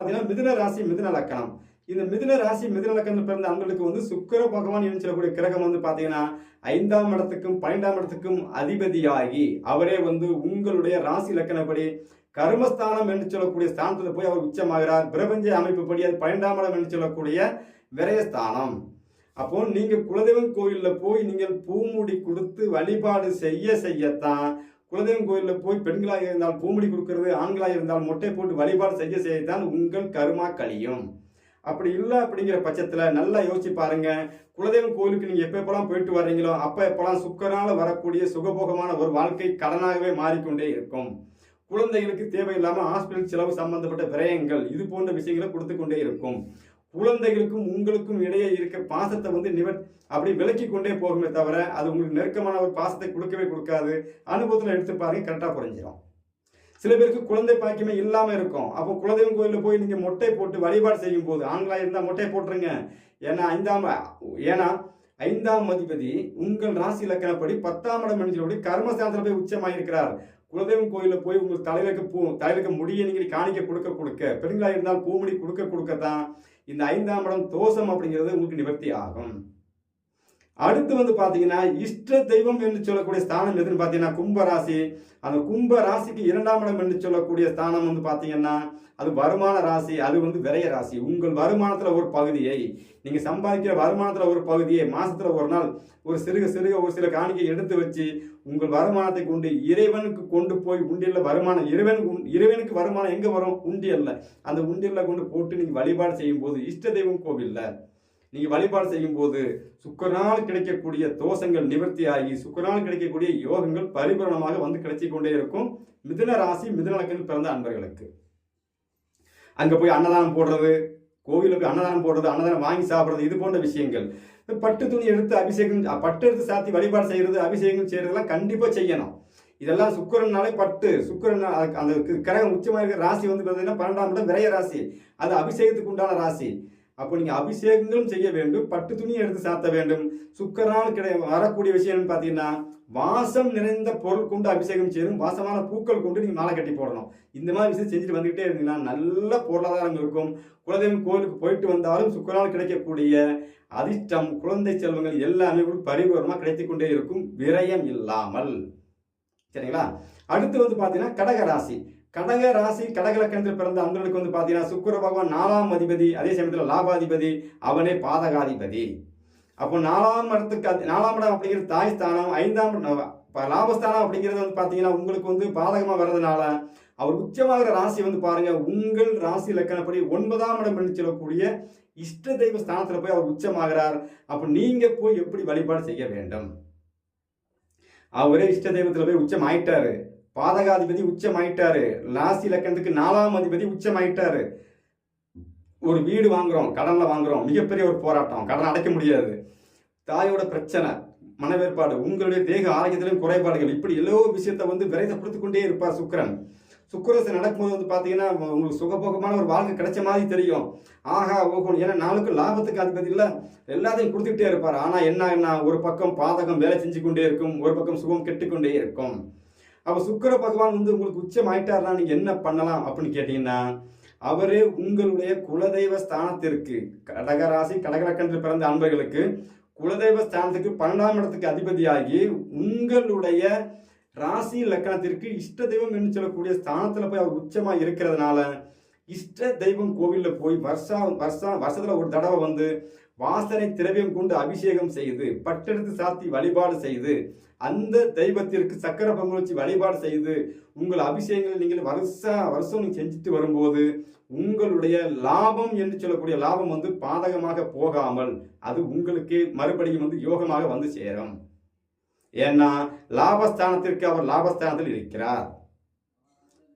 பார்த்தீங்கன்னா மிதுன ராசி மிதுன லக்கணம். இந்த மிதுன ராசி மிதுன லக்கணத்தில் பிறந்த அன்பர்களுக்கு வந்து சுக்கிர பகவான் என்று சொல்லக்கூடிய கிரகம் வந்து பார்த்தீங்கன்னா ஐந்தாம் இடத்துக்கும் பன்னெண்டாம் இடத்துக்கும் அதிபதியாகி அவரே வந்து உங்களுடைய ராசி லக்கணப்படி கர்மஸ்தானம் என்று சொல்லக்கூடிய ஸ்தானத்தில் போய் அவர் உச்சமாகிறார். பிரபஞ்ச அமைப்புப்படி அது பன்னெண்டாம் இடம் என்று சொல்லக்கூடிய விரயஸ்தானம். அப்போ நீங்கள் குலதெய்வம் கோயிலில் போய் நீங்கள் பூமுடி கொடுத்து வழிபாடு செய்ய செய்யத்தான் குலதெய்வம் கோயிலில் போய் பெண்களாக இருந்தால் பூமடி கொடுக்கறது ஆண்களாக இருந்தால் மொட்டை போட்டு வழிபாடு செய்ய செய்யத்தான் உங்கள் கருமா கழியும். அப்படி இல்லை அப்படிங்கிற பட்சத்தில் நல்லா யோசிச்சு பாருங்க. குலதெய்வம் கோயிலுக்கு நீங்கள் எப்போ எப்போலாம் போயிட்டு வர்றீங்களோ அப்போ எப்போலாம் சுக்கரால் வரக்கூடிய சுகபோகமான ஒரு வாழ்க்கை கடனாகவே மாறிக்கொண்டே இருக்கும். குழந்தைகளுக்கு தேவையில்லாமல் ஹாஸ்பிட்டல் செலவு சம்பந்தப்பட்ட விரயங்கள் இது போன்ற விஷயங்களை கொடுத்து கொண்டே இருக்கும். குழந்தைகளுக்கும் உங்களுக்கும் இடையே இருக்க பாசத்தை வந்து நிவர் அப்படி விலக்கி கொண்டே போகுமே தவிர அது உங்களுக்கு நெருக்கமான ஒரு பாசத்தை கொடுக்கவே கொடுக்காது. அனுபவத்தில் எடுத்து பாருங்க கரெக்டாக புரிஞ்சிடும் சில பேருக்கு குழந்தை பாக்கியமே இல்லாமல் இருக்கும். அப்போ குலதெய்வம் கோயிலில் போய் நீங்கள் மொட்டை போட்டு வழிபாடு செய்யும் போது ஆண்களாக இருந்தால் மொட்டை போட்டுருங்க. ஏன்னா ஐந்தாம் ஏன்னா ஐந்தாம் அதிபதி உங்கள் ராசி இலக்கணப்படி பத்தாம் இடம் என்று கர்மஸ்தானத்தில் போய் உச்சமாயிருக்கிறார். குலதெய்வம் கோயிலில் போய் உங்கள் தலைவருக்கு பூ தலைவருக்கு முடிய நீங்கள் காணிக்க கொடுக்க கொடுக்க பெண்களாக இருந்தால் பூமுடி கொடுக்க கொடுக்க தான் இந்த ஐந்தாம் இடம் தோஷம் அப்படிங்கிறது உங்களுக்கு நிவர்த்தி ஆகும். அடுத்து வந்து பார்த்தீங்கன்னா இஷ்ட தெய்வம் என்று சொல்லக்கூடிய ஸ்தானம் எதுன்னு பார்த்தீங்கன்னா கும்ப ராசி அந்த கும்ப ராசிக்கு இரண்டாம் இடம் என்று சொல்லக்கூடிய ஸ்தானம் வந்து பார்த்தீங்கன்னா அது வருமான ராசி அது வந்து விரைய ராசி. உங்கள் வருமானத்தில் ஒரு பகுதியை நீங்கள் சம்பாதிக்கிற வருமானத்தில் ஒரு பகுதியை மாதத்தில் ஒரு நாள் ஒரு சிறுக சிறுக ஒரு சில காணிக்கை எடுத்து வச்சு உங்கள் வருமானத்தை கொண்டு இறைவனுக்கு கொண்டு போய் உண்டியல்ல வருமானம் இறைவனுக்கு உண்- இறைவனுக்கு வருமானம் எங்கே வரும்? உண்டியல்ல. அந்த உண்டியலில் கொண்டு போட்டு நீங்கள் வழிபாடு செய்யும் போது இஷ்ட தெய்வம் கோவில்ல நீங்கள் வழிபாடு செய்யும் போது சுக்கரனால் கிடைக்கக்கூடிய தோஷங்கள் நிவர்த்தியாகி சுக்கரனால் கிடைக்கக்கூடிய யோகங்கள் பரிபூரணமாக வந்து கிடைச்சி கொண்டே இருக்கும். மிதுன ராசி மிதுன பிறந்த அன்பர்களுக்கு. அங்கே போய் அன்னதானம் போடுறது கோவிலுக்கு அன்னதானம் போடுறது அன்னதானம் வாங்கி சாப்பிட்றது இது போன்ற விஷயங்கள். பட்டு துணி எடுத்து அபிஷேகம் பட்டு எடுத்து சாத்தி வழிபாடு செய்கிறது அபிஷேகம் செய்கிறதெல்லாம் கண்டிப்பாக செய்யணும். இதெல்லாம் சுக்கரனாலே பட்டு. சுக்கரன் அதுக்கு அந்த கிரகம் உச்சமாக இருக்கிற ராசி வந்து பார்த்தீங்கன்னா பன்னெண்டாம் இடம் விரைய ராசி. அது அபிஷேகத்துக்கு உண்டான ராசி. அப்போ நீங்கள் அபிஷேகங்களும் செய்ய வேண்டும் பட்டு துணியை எடுத்து சாத்த வேண்டும். சுக்கரால் கிடை வரக்கூடிய விஷயம் என்னன்னு பார்த்தீங்கன்னா வாசம் நிறைந்த பொருள் கொண்டு அபிஷேகம் செய்யணும் வாசமான பூக்கள் கொண்டு நீங்கள் மாலை கட்டி போடணும். இந்த மாதிரி விஷயம் செஞ்சுட்டு வந்துக்கிட்டே இருந்தீங்கன்னா நல்ல பொருளாதாரம் இருக்கும். குலதெய்வம் கோயிலுக்கு போயிட்டு வந்தாலும் சுக்கரால் கிடைக்கக்கூடிய அதிர்ஷ்டம் குழந்தை செல்வங்கள் எல்லாமே கூட பரிபூர்ணமாக கிடைத்துக் கொண்டே இருக்கும். விரயம் இல்லாமல். சரிங்களா? அடுத்து வந்து பார்த்தீங்கன்னா கடகராசி. கடக ராசி கடக லக்கணத்தில் பிறந்த அன்பர்களுக்கு வந்து பார்த்தீங்கன்னா சுக்கர பகவான் நாலாம் அதிபதி அதே சமயத்தில் லாபாதிபதி அவனே பாதகாதிபதி. அப்போ நாலாம் இடத்துக்கு அது- நாலாம் இடம் அப்படிங்கிறது தாய் ஸ்தானம் ஐந்தாம் இப்போ லாபஸ்தானம் அப்படிங்கிறது வந்து பார்த்தீங்கன்னா உங்களுக்கு வந்து பாதகமாக வர்றதுனால அவர் உச்சமாகிற ராசி வந்து பாருங்க உங்கள் ராசி லக்கணப்படி ஒன்பதாம் இடம் என்று சொல்லக்கூடிய இஷ்ட தெய்வ ஸ்தானத்தில் போய் அவர் உச்சமாகிறார். அப்போ நீங்கள் போய் எப்படி வழிபாடு செய்ய வேண்டும்? அவரே இஷ்ட தெய்வத்தில் போய் உச்சம் ஆயிட்டாரு பாதகாதிபதி உச்சமாயிட்டாரு. லாஸ்ட் ராசி லக்கணத்துக்கு நாலாம் அதிபதி உச்சமாயிட்டாரு. ஒரு வீடு வாங்குறோம் கடன்ல வாங்குறோம் மிகப்பெரிய ஒரு போராட்டம். கடன் அடைக்க முடியாது. தாயோட பிரச்சனை மனவேற்பாடு உங்களுடைய தேக ஆரோக்கியத்திலும் குறைபாடுகள். இப்படி எல்லோ விஷயத்தை வந்து விரைதப்படுத்திக் கொண்டே இருப்பார் சுக்கரன். சுக்கரசு நடக்கும்போது வந்து பார்த்தீங்கன்னா உங்களுக்கு சுகபோகமான ஒரு வாழ்க்கை கிடைச்ச மாதிரி தெரியும். ஆஹா ஓகணும் ஏன்னா நாளுக்கு லாபத்துக்கு அதிபதி இல்லை. எல்லாத்தையும் கொடுத்துக்கிட்டே இருப்பார். ஆனால் என்ன என்ன ஒரு பக்கம் பாதகம் வேலை செஞ்சு கொண்டே இருக்கும் ஒரு பக்கம் சுகம் கெட்டுக்கொண்டே இருக்கும். அப்போ சுக்கர பகவான் வந்து உங்களுக்கு உச்சம் ஆயிட்டாருன்னா நீங்கள் என்ன பண்ணலாம் அப்படின்னு கேட்டீங்கன்னா அவரே உங்களுடைய குலதெய்வ ஸ்தானத்திற்கு கடகராசி கடகலக்கணத்தில் பிறந்த அன்பர்களுக்கு குலதெய்வ ஸ்தானத்துக்கு பன்னெண்டாம் இடத்துக்கு அதிபதியாகி உங்களுடைய ராசி லக்கணத்திற்கு இஷ்ட தெய்வம் என்று சொல்லக்கூடிய ஸ்தானத்தில் போய் அவர் உச்சமாக இருக்கிறதுனால இஷ்ட தெய்வம் கோவிலில் போய் வருஷம் வருஷம் வருஷத்தில் ஒரு தடவை வந்து வாசனை திரவியம் கொண்டு அபிஷேகம் செய்து பட்டெடுத்து சாத்தி வழிபாடு செய்து அந்த தெய்வத்திற்கு சக்கர பொங்கல் வச்சு வழிபாடு செய்து உங்கள் அபிஷேகங்களை நீங்கள் வருஷா வருஷம் நீங்கள் செஞ்சுட்டு வரும்போது உங்களுடைய லாபம் என்று சொல்லக்கூடிய லாபம் வந்து பாதகமாக போகாமல் அது உங்களுக்கு மறுபடியும் வந்து யோகமாக வந்து சேரும். ஏன்னா லாபஸ்தானத்திற்கு அவர் லாபஸ்தானத்தில் இருக்கிறார்.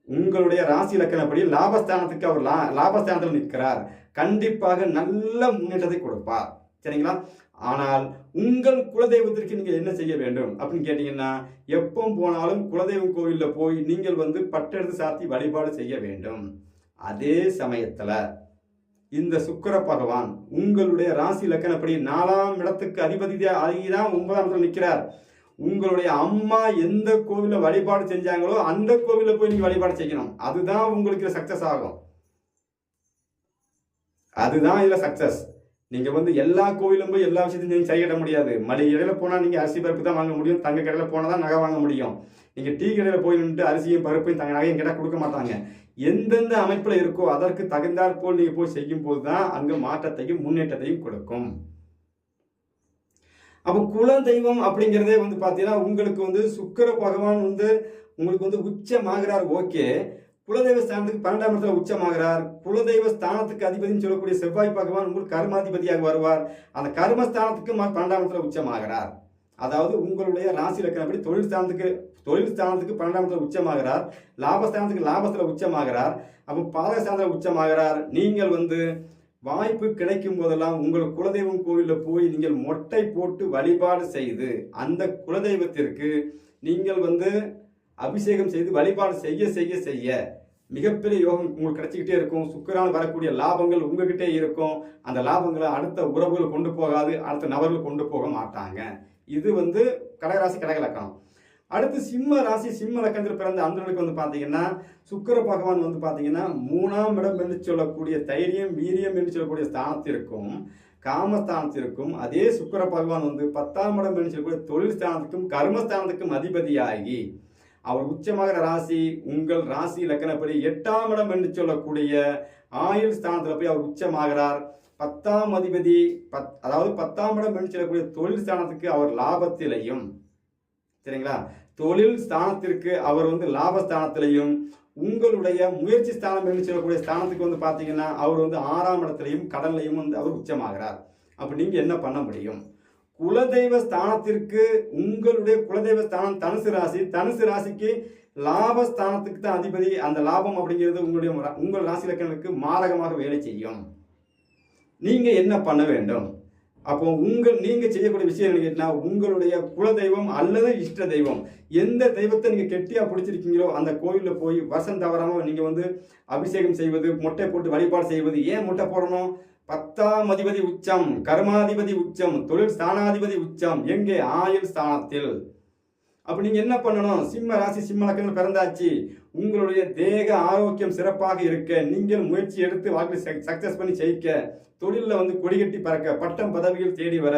உங்களுடைய ராசி இலக்கணப்படி லாபஸ்தானத்துக்கு அவர் லா லாபஸ்தானத்தில் நிற்கிறார். கண்டிப்பாக நல்ல முன்னேற்றத்தை கொடுப்பார் சரிங்களா? ஆனால் உங்கள் குலதெய்வத்திற்கு நீங்கள் என்ன செய்ய வேண்டும்? அப்படின்னு கேட்டீங்கன்னா எப்போ போனாலும் குலதெய்வம் கோவிலில் போய் நீங்கள் வந்து பட்டெடுத்து சாத்தி வழிபாடு செய்ய வேண்டும். அதே சமயத்தில் இந்த சுக்கர பகவான் உங்களுடைய ராசி லக்கணப்படி நாலாம் இடத்துக்கு அதிபதி தான் ஒன்பதாம் இடத்துல நிற்கிறார் உங்களுடைய அம்மா எந்த கோவிலில் வழிபாடு செஞ்சாங்களோ அந்த கோவிலில் போய் நீங்கள் வழிபாடு செய்யணும். அதுதான் உங்களுக்கு சக்சஸ் ஆகும். அதுதான் இதில் சக்ஸஸ் நீங்கள் வந்து எல்லா கோவிலும் போய் எல்லா விஷயத்தையும் நீங்கள் சரி கட்ட முடியாது. மளிகை கடையில் போனால் நீங்கள் அரிசி பருப்பு தான் வாங்க முடியும். தங்க கடையில் போனால் தான் நகை வாங்க முடியும். நீங்கள் டீ கடையில் போய் நின்று அரிசியும் பருப்பையும் தங்க நகையும் கேட்டால் கொடுக்க மாட்டாங்க. எந்தெந்த அமைப்பில் இருக்கோ அதற்கு தகுந்தாற் போல் நீங்கள் போய் செய்யும் போது தான் அங்கே மாற்றத்தையும் முன்னேற்றத்தையும் கொடுக்கும். அப்போ குல தெய்வம் அப்படிங்கிறதே வந்து பார்த்தீங்கன்னா உங்களுக்கு வந்து சுக்கர பகவான் வந்து உங்களுக்கு வந்து உச்சமாகிறார் ஓகே. குலதெய்வ ஸ்தானத்துக்கு பன்னெண்டாம் இடத்துல உச்சமாகிறார். குலதெய்வ ஸ்தானத்துக்கு அதிபதினு சொல்லக்கூடிய செவ்வாய் பகவான் உங்களுக்கு கர்மாதிபதியாக வருவார். அந்த கர்மஸ்தானத்துக்கு பன்னெண்டாம் இடத்துல உச்சமாகிறார். அதாவது உங்களுடைய ராசி லக்கணப்படி தொழில் ஸ்தானத்துக்கு தொழில் ஸ்தானத்துக்கு பன்னெண்டாம் இடத்துல உச்சமாகிறார். லாபஸ்தானத்துக்கு லாபத்தில் உச்சமாகிறார். அப்போ பாதகஸ்தானத்தில் உச்சமாகிறார். நீங்கள் வந்து வாய்ப்பு கிடைக்கும் போதெல்லாம் உங்கள் குலதெய்வம் கோவிலில் போய் நீங்கள் மொட்டை போட்டு வழிபாடு செய்து அந்த குலதெய்வத்திற்கு நீங்கள் வந்து அபிஷேகம் செய்து வழிபாடு செய்ய செய்ய செய்ய மிகப்பெரிய யோகம் உங்களுக்கு கிடைச்சிக்கிட்டே இருக்கும். சுக்கரால் வரக்கூடிய லாபங்கள் உங்ககிட்டே இருக்கும். அந்த லாபங்களை அடுத்த உறவுகள் கொண்டு போகாது அடுத்த நபர்கள் கொண்டு போக மாட்டாங்க. இது வந்து கடகராசி கடகலக்கணம். அடுத்து சிம்ம ராசி சிம்ம லக்கணத்தில் பிறந்த அந்தனுக்கு வந்து பார்த்தீங்கன்னா சுக்கர பகவான் வந்து பார்த்தீங்கன்னா மூணாம் இடம் என்று சொல்லக்கூடிய தைரியம் வீரியம் என்று சொல்லக்கூடிய ஸ்தானத்திற்கும் காமஸ்தானத்திற்கும் அதே சுக்கர பகவான் வந்து பத்தாம் இடம் என்று சொல்லக்கூடிய தொழில் ஸ்தானத்துக்கும் கர்மஸ்தானத்துக்கும் அதிபதியாகி அவர் உச்சமாகிற ராசி உங்கள் ராசி லக்கணப்படி எட்டாம் இடம் என்று சொல்லக்கூடிய ஆயுள் ஸ்தானத்தில் போய் அவர் உச்சமாகிறார். பத்தாம் அதிபதி பத் அதாவது பத்தாம் இடம் என்று சொல்லக்கூடிய தொழில் ஸ்தானத்துக்கு அவர் லாபத்திலையும் சரிங்களா? தொழில் ஸ்தானத்திற்கு அவர் வந்து லாபஸ்தானத்திலையும் உங்களுடைய முயற்சி ஸ்தானம் என்று சொல்லக்கூடிய ஸ்தானத்துக்கு வந்து பார்த்தீங்கன்னா அவர் வந்து ஆறாம் இடத்துலையும் கடல்லையும் வந்து அவர் உச்சமாகிறார். அப்போ நீங்கள் என்ன பண்ண முடியும்? குலதெய்வ ஸ்தானத்திற்கு உங்களுடைய குலதெய்வ ஸ்தானம் தனுசு ராசி. தனுசு ராசிக்கு லாபஸ்தானத்துக்கு தான் அதிபதி. அந்த லாபம் அப்படிங்கிறது உங்களுடைய உங்கள் ராசி லக்கணத்துக்கு மாரகமாக வேலை செய்யும். நீங்கள் என்ன பண்ண வேண்டும்? அப்போ உங்கள் நீங்கள் செய்யக்கூடிய விஷயம் என்ன கேட்டால் உங்களுடைய குலதெய்வம் அல்லது இஷ்ட தெய்வம். எந்த தெய்வத்தை நீங்கள் கெட்டியாக பிடிச்சிருக்கீங்களோ அந்த கோயிலில் போய் வசம் தவறாமல் நீங்கள் வந்து அபிஷேகம் செய்வது மொட்டை போட்டு வழிபாடு செய்வது ஏன் மொட்டை போடணும்? பத்தாம் அதிபதி உச்சம் கர்மாதிபதி உச்சம் தொழில் ஸ்தானாதிபதி உச்சம் எங்கே? ஆயுள் ஸ்தானத்தில். அப்ப நீங்க என்ன பண்ணணும்? சிம்ம ராசி சிம்ம லக்கணத்தில் பிறந்தாச்சு. உங்களுடைய தேக ஆரோக்கியம் சிறப்பாக இருக்க நீங்கள் முயற்சி எடுத்து வாழ்க்கை சக்சஸ் பண்ணி ஜெயிக்க தொழிலில் வந்து கொடிகட்டி பறக்க பட்டம் பதவிகள் தேடி வர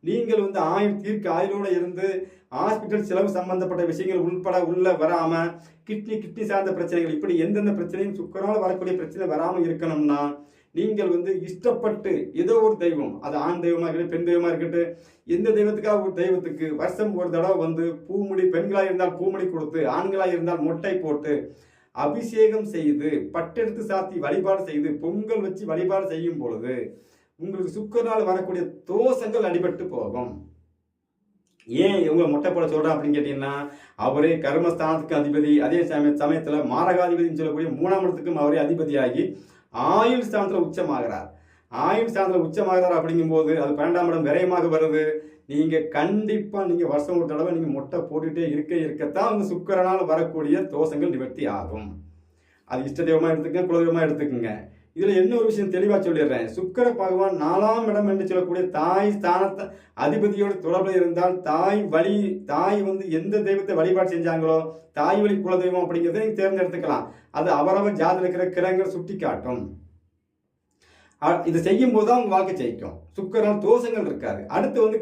நீங்கள் வந்து ஆயுள் தீர்க்க ஆயுளோட இருந்து ஹாஸ்பிட்டல் செலவு சம்பந்தப்பட்ட விஷயங்கள் உள்பட உள்ள வராம கிட்னி கிட்னி சார்ந்த பிரச்சனைகள் இப்படி எந்தெந்த பிரச்சனையும் சுக்கரால் வரக்கூடிய பிரச்சனை வராமல் இருக்கணும்னா நீங்கள் வந்து இஷ்டப்பட்டு ஏதோ ஒரு தெய்வம் அது ஆண் தெய்வமாக இருக்கட்டும் பெண் தெய்வமாக இருக்கட்டும் எந்த தெய்வத்துக்காக ஒரு தெய்வத்துக்கு வருஷம் ஒரு தடவை வந்து பூமுடி பெண்களாக இருந்தால் பூமுடி கொடுத்து ஆண்களாக இருந்தால் மொட்டை போட்டு அபிஷேகம் செய்து பட்டெடுத்து சாத்தி வழிபாடு செய்து பொங்கல் வச்சு வழிபாடு செய்யும் பொழுது உங்களுக்கு சுக்கரால் வரக்கூடிய தோஷங்கள் அடிபட்டு போகும். ஏன் இவங்க மொட்டை போட சொல்கிறா அப்படின்னு கேட்டிங்கன்னா அவரே கர்மஸ்தானத்துக்கு அதிபதி அதே சமய சமயத்தில் மாரகாதிபதினு சொல்லக்கூடிய மூணாம் இடத்துக்கும் அவரே அதிபதியாகி ஆயுள் ஸ்தானத்தில் உச்சமாகிறார். ஆயுள் ஸ்தானத்தில் உச்சமாகிறார் அப்படிங்கும்போது அது பன்னெண்டாம் இடம் விரயமாக வருது. நீங்கள் கண்டிப்பாக நீங்கள் வருஷம் ஒரு தடவை நீங்கள் மொட்டை போட்டுகிட்டே இருக்க இருக்கத்தான் அந்த சுக்கரனால் வரக்கூடிய தோஷங்கள் நிவர்த்தி ஆகும். அது இஷ்ட தெய்வமா எடுத்துக்கங்க குலதெய்வமாக எடுத்துக்கங்க. இதுல என்ன ஒரு விஷயம் தெளிவா சொல்லிடுறேன். சுக்கர பகவான் நாலாம் இடம் என்று சொல்லக்கூடிய தாய் ஸ்தானத்தை அதிபதியோட தொடர்பில் இருந்தால் தாய் வழி தாய் வந்து எந்த தெய்வத்தை வழிபாடு செஞ்சாங்களோ தாய் வழி குலதெய்வம் அப்படிங்கிறத நீங்க தேர்ந்தெடுத்துக்கலாம். அது அவரவர் ஜாதியில் இருக்கிற கிரகங்கள் சுட்டி காட்டும் இதை செய்யும் போது தான் உங்க வாழ்க்கை ஜெயிக்கும். சுக்கரால் தோஷங்கள் இருக்காது. அடுத்து வந்து